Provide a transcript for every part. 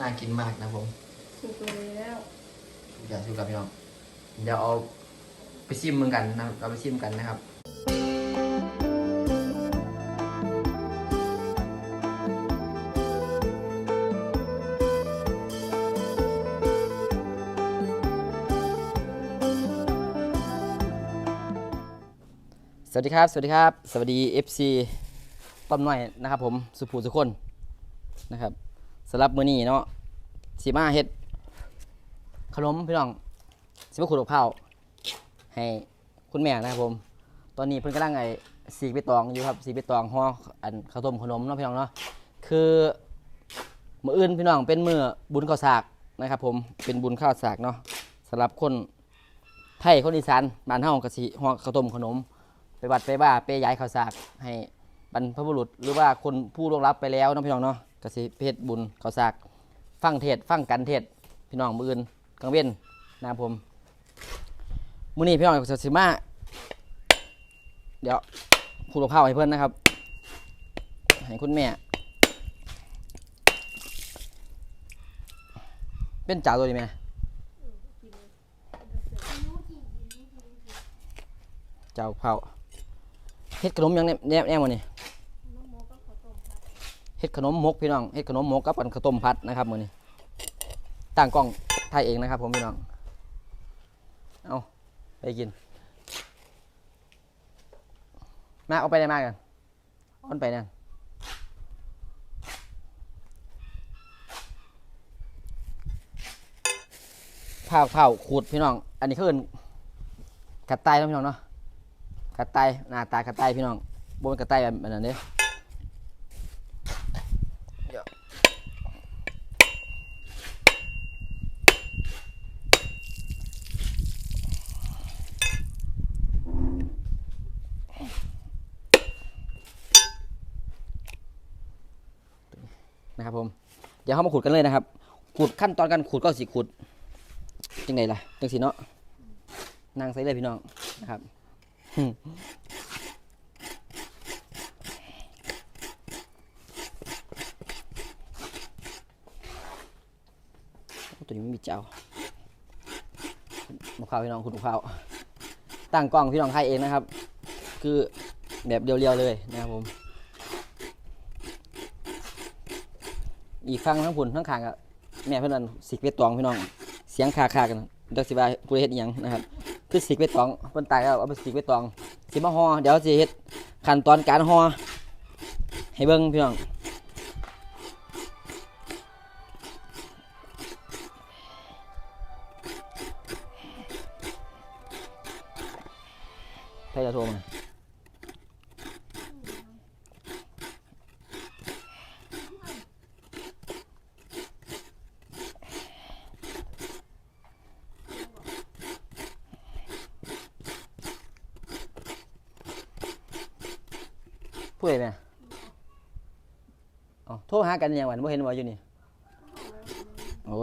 น่ากินมากนะผมสุกเลยแล้วเดี๋ยวชูกับพี่น้อง เดี๋ยวเอาไปชิมมึงกันนะครับเราไปชิมกันนะครับสวัสดีครับ สวัสดีครับ สวัสดี FC ต้อมน้อยนะครับผม สุภูสุคนนะครับ สำหรับมื้อนี้เนาะสีมาเฮ็ดขนมพี่น้องสิมาขูดกับข้าวให้คุณแม่นะครับผม ตอนนี้เพิ่นกำลังไอ้สีใบตองอยู่ครับสีใบตองห่ออันข้าวต้มขนมเนาะพี่น้องเนาะคือมื้ออื่นพี่น้องเป็นมื้อบุญข้าวสากนะครับ ผมเป็นบุญข้าวสากเนาะสำหรับคนไทยคนอีสานบ้านเฮาก็สิห่อข้าวต้มขนม ไปวัดไปบ้าไปย้ายข้าวสากให้บรรพบุรุษหรือว่าคนผู้ล่วงลับไปแล้วเนาะพี่น้องเนาะ ก็สิเพชรบุญเขาสากฟังเทศฟังกันเทศพี่น้องมืออื่นกังเว้นนะผมมือนี้พี่น้องจะสิมาเดี๋ยวครูกับข้าวให้เพื่อนนะครับ ให้คุณแม่ เป็นจ่าตัวดีไหมเจ้าเผาเฮ็ดขนมยังแน่แน่แน่มื้อนี้เฮ็ดขนมมกพี่น้องเฮ็ดขนมมกกับกันข้าวต้มพัดนะครับมื้อนี้ตั้งกล้องถ่ายเองนะครับ ผมพี่น้องเอาไปกิน มาเอาไปได้มากกันเอ้อนไปนั่นเผาเผาขูดพี่น้อง อันนี้คือเอิ้นกัดไตเนาะพี่น้องเนาะกัดไตหน้าตากัดไตพี่น้องบนกัดไตแบบนั้นเด้ นะครับผมเดี๋ยวเข้ามาขูดกันเลยนะครับขูดขั้นตอนการขูดก็สิขูดจังไงล่ะจังสีเนาะนั่งใส่เลยพี่น้องนะครับตัวนี้ไม่มีเจ้าหมกข้าวพี่น้องขูดหมกข้าวตั้งกล้องพี่น้องให้เองนะครับ คือแบบเรียวๆเลยนะครับผม อีกฟังทั้งผุนทั้งขางกับแม่เพื่อนนสิกเวทตองพี่น้อง เสียงคาคากันเด็กสิบาผู้ใดเฮ็ดอิหยังนะครับ คือสิกเวทตองเพิ่นตายแล้วเอาไปสิกเวทตองสิมาห่อเดี๋ยวสิเฮ็ดขั้นตอนการห่อให้เบิ่งพี่น้องใครจะโทรมาผู้ใดแม่อ๋อโทรหา กันอยังวันบ่เห็นว่าอยู่นี่โอ้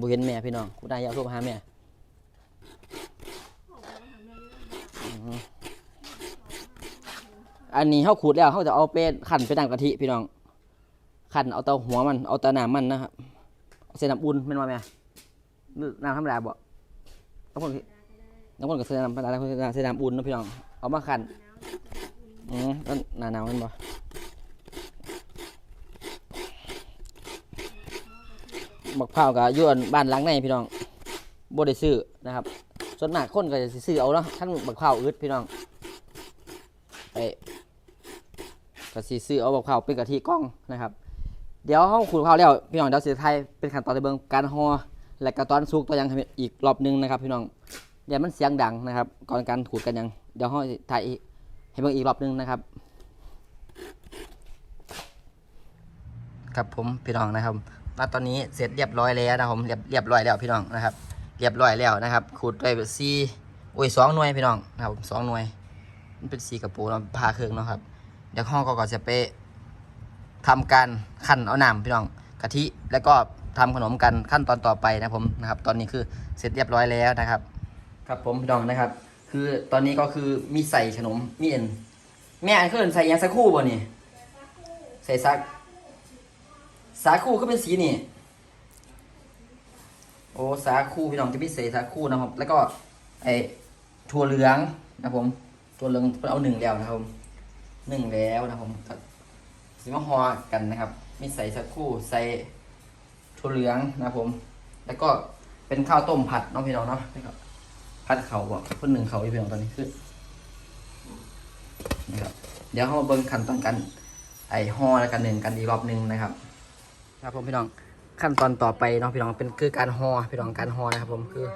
บ่เห็นแม่พี่น้องกูได้ยากโทรมาหาแม่อันนี้เฮาขูดแล้วเฮาจะเอาไปคั่นไปน้ำกะทิพี่น้องคั่นเอาแตาหัวมันเอาแตาหน้ำมันนะครับเอาใส่น้ำอุ่นแม่นว่าแม่หรือน้ำธรรมดาบ่เอาคนน้ำคนก็ใส่น้ำธรรมดาแล้วใส่น้ำอุ่นนะพี่น้องเอามาคั่น อือแล้วหนาหนาวม่นบ่บักพร้าวก็อยู่อันบ้านหลังในพี่น้องบ่ได้ซื้อนะครับ ส่วนมากคนก็จะสิซื้อเอาเนาะท่านบักพร้าวอึดพี่น้องไปก็สิซื้อเอาบักพร้าวเป็นกะทิกล้องนะครับ เดี๋ยวเฮาขูดบักพร้าวแล้วพี่น้องเดี๋ยวสิไทยเป็นขั้นตอนในเบิ่งการห่อและก็ตอนสุกตัวยังอีกรอบหนึงนะครับ พี่น้องเดี๋ยวมันเสียงดังนะครับ ก่อนการขูดกันยังเดี๋ยวเฮาสิถ่าย ให้เบิ่งอีกรอบหนึงนะครับ ครับผมพี่น้องนะครับณตอนนี้เสร็จเรียบร้อยแล้วนะครับผมเรียบเรียบร้อยแล้วพี่น้องนะครับ เรียบร้อยแล้วนะครับขูดด้วยซีโอ้ยสองหน่วยพี่น้องนะครับผมสองหน่วย มันเป็นสีกระปูเนาะผ่าเครื่องเนาะครับเดี๋ยวห้องก็ก็จะไปทำการขั้นเอาน้ำพี่น้องกะทิแล้วก็ทำขนมกันขั้นตอนต่อไปนะผมนะครับ ตอนนี้คือเสร็จเรียบร้อยแล้วนะครับ ครับผมพี่น้องนะครับ คือตอนนี้ก็คือมีใส่ขนมมีเอ็นแม่อันคือเอิ้นใส่ยังสักคู่บ่นี่ใส่ซักสาคู่ก็เป็นสีนี่โอ้สาคู่พี่น้องจะพิเศษสาคู่นะครับ แล้วก็ไอ้ถั่วเหลืองนะผมถั่วเหลืองเอาหนึ่งแล้วนะครับหนึ่งแล้วนะผมสิมาฮอกันนะครับมีใส่สาคู่ใส่ถั่วเหลืองนะผม แล้วก็เป็นข้าวต้มผัดน้องพี่น้องเนาะนะครับ ผัดเขาบ่พิ่นหนึ่งเขาอยู่พี่น้องตอนนี้คือนะครับเดี๋ยวเรามาเบิ่งขั้นตอนการไอห่อแล้วกันหนึ่งกันอีกรอบหนึ่งนะครับ ครับผมพี่น้องขั้นตอนต่อไปเนาะพี่น้องเป็นคือการห่อพี่น้องการห่อนะครับ ผมคือ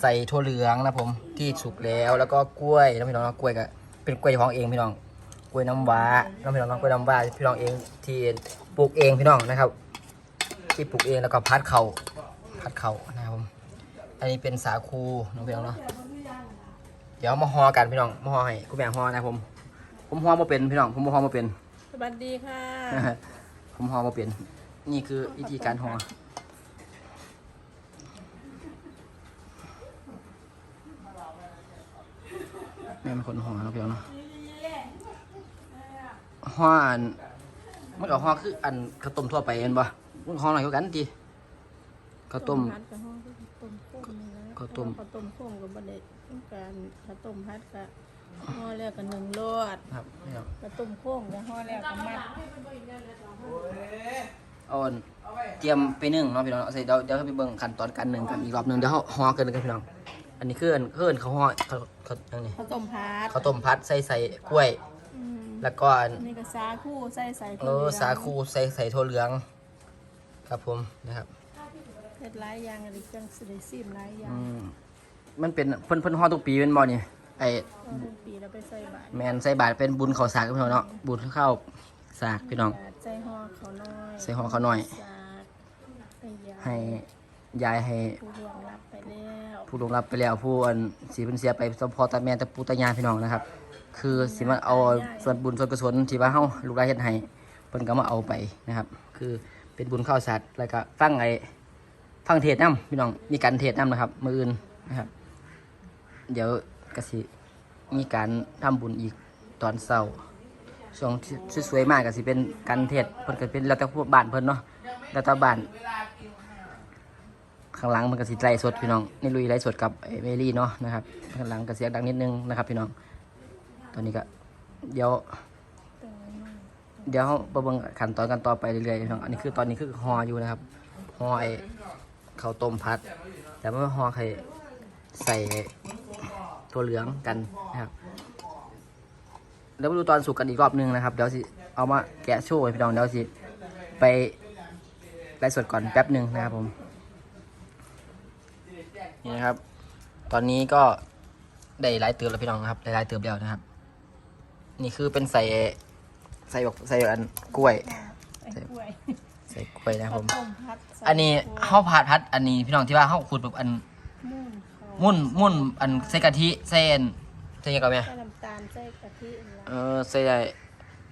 ใส่ถั่วเหลืองนะผมที่สุกแล้วแล้วก็กล้วยนะพี่น้องกล้วยก็เป็นกล้วยของเองพี่น้องกล้วยน้ำว้าน้องพี่น้องกล้วยน้ำว้าพี่น้องเองที่ปลูกเองพี่น้องนะครับ ที่ปลูกเองแล้วก็พัดเขาพัดเขา อันนี้เป็นสาคูน้องพี่น้องเนาะเดี๋ยวมาห่อกันพี่น้องมาห่อให้คุณแม่ห่อนะครับผม ผมห่อมาเป็นพี่น้องผมห่อมาเป็นสวัสดีค่ะ ผมห่อมาเปลี่ยนนี่คือวิธีการห่อแม่เป็นคนห่อเนาะพี่น้องเนาะห่ออันมันกับห่อคืออันข้าวต้มทั่วไปเห็นปะมันห่อหน่อยกว่ากันดี ข้าวต้ม พัดกับห้องต้มโค้งนี่นะข้าวต้ม ข้าวต้มโค้งกับบะเด็ดต้องการข้าวต้มพัดกับห่อแล้วกับหนึ่งโลดครับนี่ครับข้าวต้มโค้งกับห่อแล้วกับมัดเอาอันเตรียมไปนึ่งเนาะพี่น้องเอาใส่เดี๋ยวเดี๋ยวเราไปเบิ่งขั้นตอนการนึ่งกันอีกรอบหนึ่งเดี๋ยวเราห่อกันกันพี่น้อง อันนี้คืออันคืออันเขาห่อเขาเขาอันนี้ข้าวต้มพัดข้าวต้มพัดใส่ใส่กล้วย อืมแล้วก็อัน นี่ก็สาคูใส่ใส่เออสาคูใส่ใส่ถั่วเหลือง ครับผมนะครับ เผ็ดหลายอย่างอะไรเครื่องสิได้ซีมหลายอย่าอืงมมันเป็นเพิ่นเพิ่นฮอดทุกปีเป็นบ่นี่ไอเอาทุกปีเราไปใส่บาตรแมนใส่บาตรเป็นบุญข้าวสากพี่น้องเนาะบุญข้าวสากพี่น้อง ใส่ห่อเขาน้อยใส่ห่อข้าวน้อย สากให้ยาให้ยายให้ผู้ร่วงรับไปแล้วผู้ลงรับไปแล้วผู้อันสีเพิ่นเสียไปสมพอตาแม่ตาปู่ตายายพี่น้องนะครับ คือสิมาเอาส่วนบุญส่วนกุศลที่ว่าเฮาลูกหลานเฮ็ดให้เพิ่นก็มาเอาไปนะครับ คือเป็นบุญข้าวสากแล้วก็ฟังไอ้ ฟังเทศน์นํพี่น้องมีการเทศน์นํนะครับ มืออื่นนะครับ เดี๋ยวกสิมีการทำบุญอีกตอนเช้าช่วงที่สวยๆมากกสิเป็นการเทศเพิ่นก็เป็นแล้วแต่พวกบ้านเพิ่นเนาะแล้วแต่บ้านข้างหลังมันกสิไล่สดพี่น้องนี่ลุยไล่สดกับไอ้เมลี่เนาะนะครับข้างหลังก็เสียงดังนิดนึงนะครับ พี่น้อง ตอนนี้ก็เดี๋ยวเดี๋ยวเราเบิ่งขั้นตอนกันต่อไปเรื่อยๆพี่น้องอันนี้คือตอนนี้คือหออยู่นะครับหอไอ ข้าวต้มพัด แต่ว่าห่อไข่ใส่ถั่วเหลืองกันนะครับแล้วมาดูตอนสุกกันอีกรอบหนึงนะครับ เดี๋ยวสิเอามาแกะโชว์ให้พี่น้องเดี๋ยวสิไปไล่สดก่อนแป๊บหนึ่งนะครับผมนี่นะครับ ตอนนี้ก็ได้หลายเติมแล้วพี่น้องนะครับได้หลายเติมแล้วนะครับ นี่คือเป็นใส่ใส่บอกใส่อันกล้วยไอ้กล้วย ใส่กล้วยนะครับผข้าวมต้มพัดใส่อันนี้กล้วยข้าวผัดพัด อันนี้พี่น้องที่ว่าข้าวขูดแบบอันมุ่นเขามุ่นมุ่นอันใส่กะทิใส่อันใส่ยังไงไหมใส่น้ำตาลใส่กะทินั่นล่ะเออใส่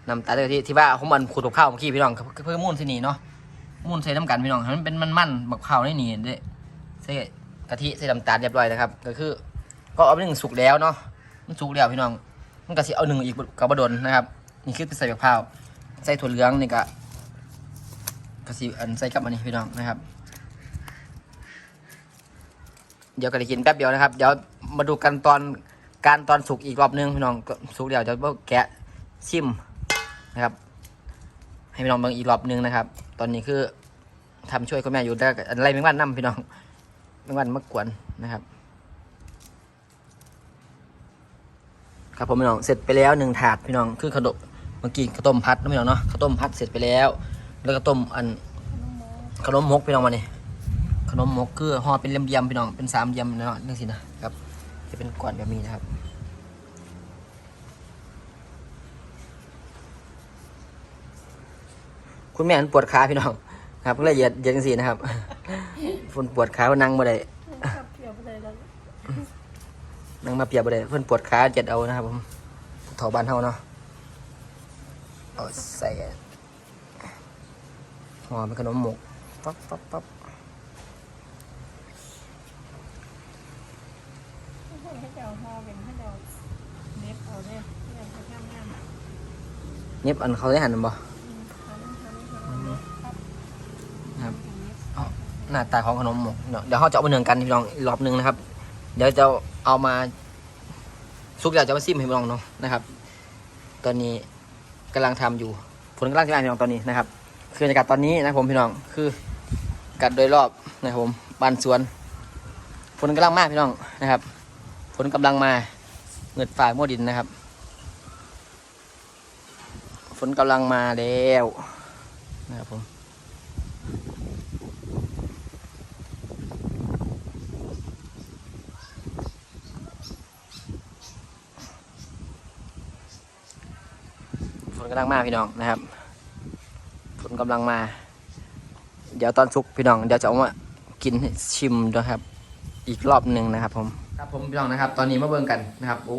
น้ำตาลใส่กะทิที่ว่าผมมันขูดกับข้าวเมื่อกี้พี่น้องก็เพิ่มมุ่นที่นี่เนาะมุ่นใส่น้ำกันพี่น้องให้มันเป็นมันๆแบบข้าวนี่นี่เด้ใส่กะทิใส่น้ำตาลเรียบร้อยนะครับ ก็คือ ก็เอาไปหนึ่งสุกแล้วเนาะมันสุกแล้วพี่น้องมันก็สิเอาหนึ่งอีกกับบดนนะครับ นี่คือเป็นใส่แบบข้าวใส่ถั่วเหลืองนี่ก็ กระสีอันใส่กับอันนี้พี่น้องนะครับ เดี๋ยวก็จะกินแป๊บเดียวนะครับ เดี๋ยวมาดูกันตอนการตอนสุกอีกรอบนึงพี่น้องสุกเดี๋ยวจะแกะชิมนะครับ ให้พี่น้องเบิ่งอีกรอบนึงนะครับ ตอนนี้คือทำช่วยคุณแม่อยู่แต่อะไรไม่วันน้ำพี่น้องไม่วันมากวนนะครับ ครับผมพี่น้องเสร็จไปแล้วหนึ่งถาดพี่น้องคือขนมเมื่อกี้ข้าวต้มพัดนะพี่น้องเนาะข้าวต้มพัดเสร็จไปแล้ว แล้วก็ต้มอันขนมมกพี่น้องมาเนี่ยขนมมกคือห่อเป็นเหลี่ยมๆพี่น้องเป็นสามเหลี่ยมเนะนี่สินะครับ จะเป็นก้อนแบบนี้นะครับคุณแม่นปวดขาพี่น้องครับก็เลยเหยียดเหยียดจังสีนะครับฝนปวดขานั่งบ่ได้ขับเกี่ยวไปเลยแล้วนั่งมาเปียบบ่ได้เพิ่นปวดขาเจ็ดเอานะครับผมถาบ้านเฮาเนาะเอาใส่ ห่อเป็นขนมหมกปั๊บปั๊บปั๊บให้เจ้าห่อเป็นให้เจ้าเน็บเอาเนี่ยเน็บไปข้างหน้าเน็บอันเขาได้หันบ่อืมเอาเนี่ยเอาเนี่ยเอาเนี่ยครับหน้าตาของขนมหมกเนาะเดี๋ยวเราจะเอามาเนืองกันพี่น้องอีกรอบหนึงนะครับ เดี๋ยวจะเอามาซุกเดี๋ยวจะมาซิมให้พี่น้องเนาะนะครับ ตอนนี้กำลังทำอยู่ฝนกำลังจะมาพี่น้องตอนนี้นะครับ คือบรรยากาศตอนนี้นะผมพี่น้องคือกัดโดยรอบนะครับผมบ้านสวนฝนกำลังมากพี่น้องนะครับฝนกำลังมาเงิดฝ่ายมัวดินนะครับฝนกำลังมาแล้วนะครับผมฝนกำลังมาพี่น้องนะครับ นกำลังมา เดี๋ยวตอนสุกพี่น้องเดี๋ยวจะเอามากินให้ชิมด้วยครับ อีกรอบหนึ่งนะครับ ผมครับผมพี่น้องนะครับ ตอนนี้มาเบิ่งกันนะครับ โอ้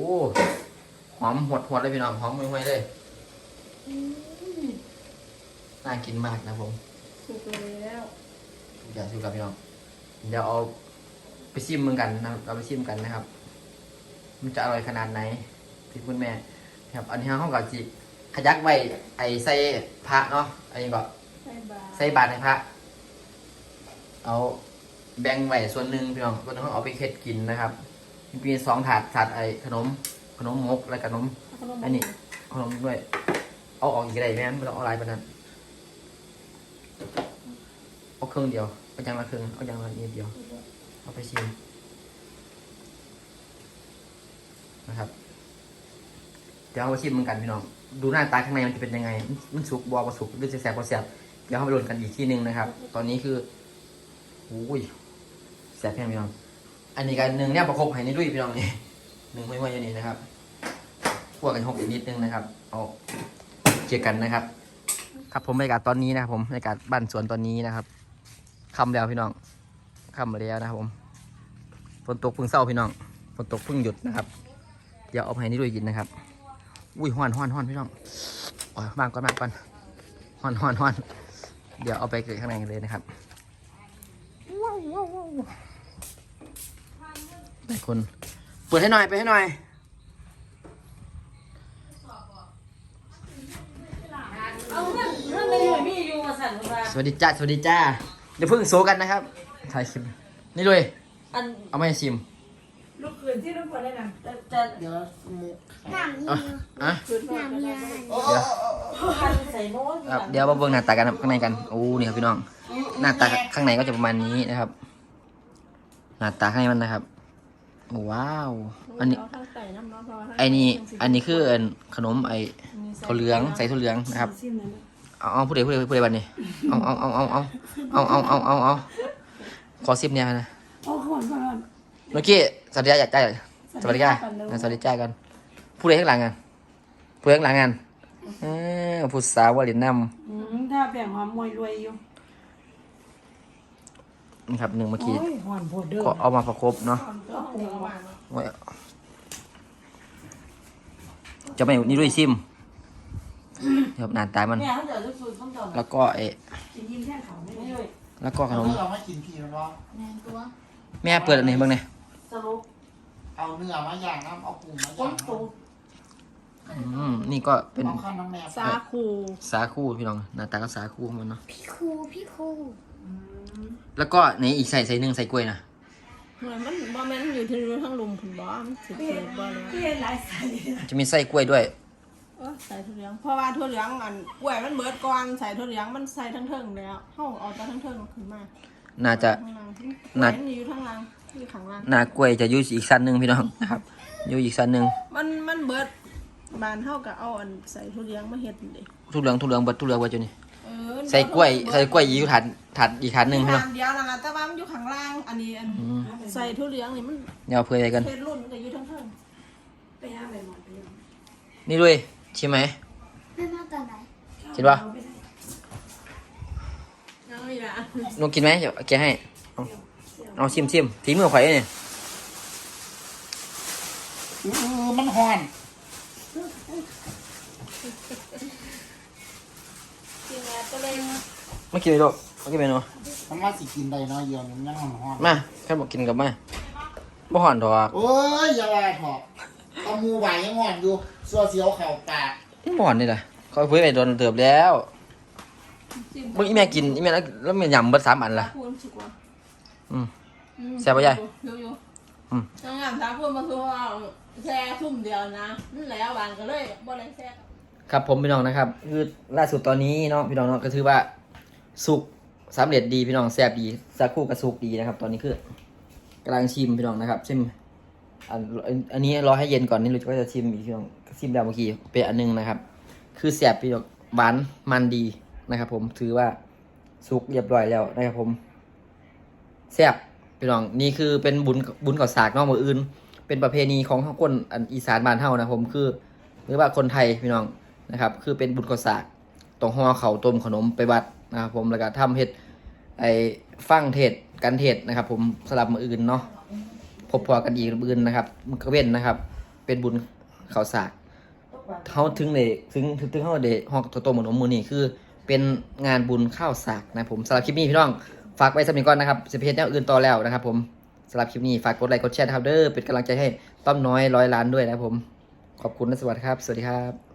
หอมหวดหวดเลยพี่น้องหอมห่วยๆเลยน่ากินมากนะครับผมสุกแล้วเดี๋ยวชิมกับพี่น้องเดี๋ยวเอาไปชิมมึงกันนะครับเราไปชิมกันนะครับ มันจะอร่อยขนาดไหนพี่คุณแม่ครับอันนี้ห้องกับจี ขยักไว้ไอ้ใส่พระเนาะอันนี้ก็ใส่บาใส่บาตรให้พระเอาแบ่งไว้ส่วนหนึ่งพี่น้องส่วนหนึงเอาไปเค็ดกินนะครับมีสองถาดถาดไอ้ขนม ขนมมกและขนม อันนี้ขนมด้วย เอาออกอีกก็ได้แม่นไม่ต้องเอาหลายปานนั้นเอาครึ่งเดียวเอาอย่างละครึ่งเอาอย่างละนิดเดียว เอาไปชิมนะครับ เดี๋ยวเอาไปชิมมันกันพี่น้อง ดูหน้าตาข้างในมันจะเป็นยังไง มันสุกบอประสุกหรือจะแสบพอแสบเดี๋ยวเอาไปโดนกันอีกที่หนึ่งนะครับ ตอนนี้คืออุ้ยแสบแค่พี่น้อง อันนี้กันหนึ่งเนี่ยประคบให้ในด้วยพี่น้องนี่หนึ่งไม่ไหวอย่างนี้นะครับคั่วกันหกอีกนิดนึงนะครับเอาเจียกันนะครับ ครับผมบรรยากาศตอนนี้นะครับผมบรรยากาศบ้านสวนตอนนี้นะครับคำแล้วพี่น้องค่ำมาแล้วนะครับผมฝนตกเพิ่งเศร้าพี่น้องฝนตกเพิ่งหยุดนะครับ เดี๋ยวเอาไปให้นี่ด้วยกินนะครับ อุ้ยห้อนห้อนห้อนพี่น้องอ๋อมางก่อนมางก่อนห้อนห้อนห้อนเดี๋ยวเอาไปเกิดข้างในกันเลยนะครับว้าวว้าวว้าวได้คนเปิดให้หน่อยไปดให้หน่อยเอาเงินเงินเลยอยู่มีอยู่มาสั่นมาสวัสดีจ้าสวัสดีจ้าเดี๋ยวเพิ่งโซกันนะครับถ่ายคลิปนี่ด้วยอันเอามาให้ชิม ลูกคืนที่ลูกคนได้นำจะจะเดี๋ยวอะอะคืนพ่อก็ได้เดี๋ยวพันใส่โน้ตครับเดี๋ยวมาเบิ่งหน้าตากันครับข้างในกันโอ้นี่ครับพี่น้อง หน้าตาข้างในก็จะประมาณนี้นะครับ หน้าตาข้างในมันนะครับโอ้ว้าว อันนี้เาข้างใส่น้ำเนาะเพราะว่าไอ้นี่ อันนี้คืออันขนมไอ้ถั่วเหลืองใส่ถั่วเหลืองนะครับ เอาเอาผู้ใดผู้ใดผู้ใดบันนี้เอาเอาเอาเอาเอาเอาเอาเอาเอาเอาขอซิปเนี่ยนะโอ้ก่อนก่อนเมื่อกี้ สวัสดีจ้าจ้าสวัสดีจ้าสวัสดีจ้ากันผู้ใดข้างหลังกันผู้ใดข้างหลังกันเออผู้สาววลินน้อืมถ้าแบ่งความมวยรวยอยู่ำนี่ครับหนึ่งเมื่อกี้โอ้ยหอนโพดเด้อก็เอามาประคบเนาะก็ปรุงมาเนาะไว้จะไปนี่ด้วยซิมครับหน้าตามันแม่เขาจะลูกคืนต้องจอดแล้วก็ไอ้กินยิ้มแค่เขาไม่ได้เลยแล้วก็ขนมเราไม่กินผีหรอกแม่นตัวแม่เปิดอันไหนบ้างเนี่ย สรุปเอาเนื้อมาย่างน้ำเอาปูมาต้ย่านงตูอืมนี่ก็เป็นเอาข้าวน้ำแม่สาคูสาคูพี่น้องหน้าตาก็สาคูของมันเนาะพี่ครูพี่ครูแล้วก็ในอีกใส่ใส่หนึ่งใส่กล้วยนะเหมือนมันบ่แม่นอยู่ที่รู้ทั้งลุมคุณบ่มันสิเสียบ่แล้วเปลี่ยนหลายใส่จะมีไส้กล้วยด้วย เออใส่ถั่วเหลืองเพราะว่าถั่วเหลืองอันกล้วยมันเบิดก่อนใส่ถั่วเหลืองมันใส่ทั้งเทิงแล้วเฮาเอาแต่ทั้งเทิงขึ้นมาน่าจะ ข้างล่างกล้น่าวยมันอยู่ข้างล่าง อยู่ข้างล่าง หน้ากล้วยจะอยู่อีกสั้นหนึ่งพี่น้องนะครับอยู่อีกสั้นหนึ่งมันมันเบิดบานเฮาก็เอาอันใส่ถั่วเหลืองมาเฮ็ดนี่เด้ทุเหลืองทุเหลืองเบิดทุเหลืองเบิดอยู่นี่เออใส่กล้วยใส่กล้วยอีกถาดถาดอีกถาดหนึ่งพี่น้องทานเดียวนั่นล่ะแต่ว่ามันอยู่ข้างล่าง อันนี้อันอืมใส่ถั่วเหลืองนี่มันเดี๋ยวเอาเผื่อใส่กัน เฮ็ดรุ่นมันก็อยู่ทั้งเทิงไปหาไปหมดไปหมดนี่ด้วยชิมไหมแม่มาตอนไหนกินปะเอาอีกละนุกกินไหมเดี๋ยวแกะให้ เอาเอาชิมชิมฝีมือข่อยเนี่ยเออมันห่อนกินแล้วก็เลยมากินเลยลูกมากินไปหนูมันว่าสิกินได้น้อยเดียวนี่มันยังห่อนห่อนมาแค่บอกกินกับมาบ่ห่อนดอกโอ้ยอย่าว่าถอกเอามูไหวยังห่อนอยู่สัวเสียวเข่าปากบ่ห่อนนี่แหละเขาเพิ่งไปโดนเติบแล้วจิ้มเมื่ออีแม่กินอีแม่แล้วแล้วแม่ยำเบิดสามอันละคูณสุกว่าอืมอืม แซ่บปะยายอยู่อยู่อืมทางงานสาพูดมาสู้เอาแช่ซุ่มเดียวนะนั่นแหล้วหวานก็เลยบ่ได้แช่ครับผมพี่น้องนะครับ คือล่าสุดตอนนี้เนาะพี่น้องเนาะก็ถือว่าสุกสำเร็จดีพี่น้องแซ่บดีสักครู่ก็สุกดีนะครับ ตอนนี้คือกำลังชิมพี่น้องนะครับชิมอันอันอันนี้รอให้เย็นก่อนนี่เราก็จะชิมอีกพี่น้องชิมแล้วเมื่อกี้เป็นอันหนึงนะครับ คือแซ่บพี่น้องหวานมันดีนะครับ ผมถือว่าสุกเรียบร้อยแล้วนะครับผมแซ่บ พี่น้องนี่คือเป็นบุญบุญก่อสากนอกมืออื่น เป็นประเพณีของคนอีสานบ้านเฮานะผมคือหรือว่าคนไทยพี่น้องนะครับ คือเป็นบุญข้าวสากต้องห่อเขาต้มขนมไปวัดนะครับผมแล้วก็ทำเฮ็ดไอ้ฟังเทศกันเทศนะครับ ผมสลับมืออื่นเนาะพบพอกันอีกมืออื่นนะครับมือกระเว้นนะครับ เป็นบุญข้าวสากเขาถึงเลยถึงถึงถึงเขาเดฮอกตัวโตมขนมมือนี่คือ เป็นงานบุญข้าวสากนะผมสำหรับคลิปนี้พี่น้อง ฝากไว้สำหรับก่อนนะครับจะเพจแนวอื่นต่อแล้วนะครับ ผมสำหรับคลิปนี้ฝากกดไลค์กดแชร์นะครับเด้อเป็นกำลังใจให้ต้อมน้อยร้อยล้านด้วยนะครับผม ขอบคุณและสวัสดีครับ สวัสดีครับ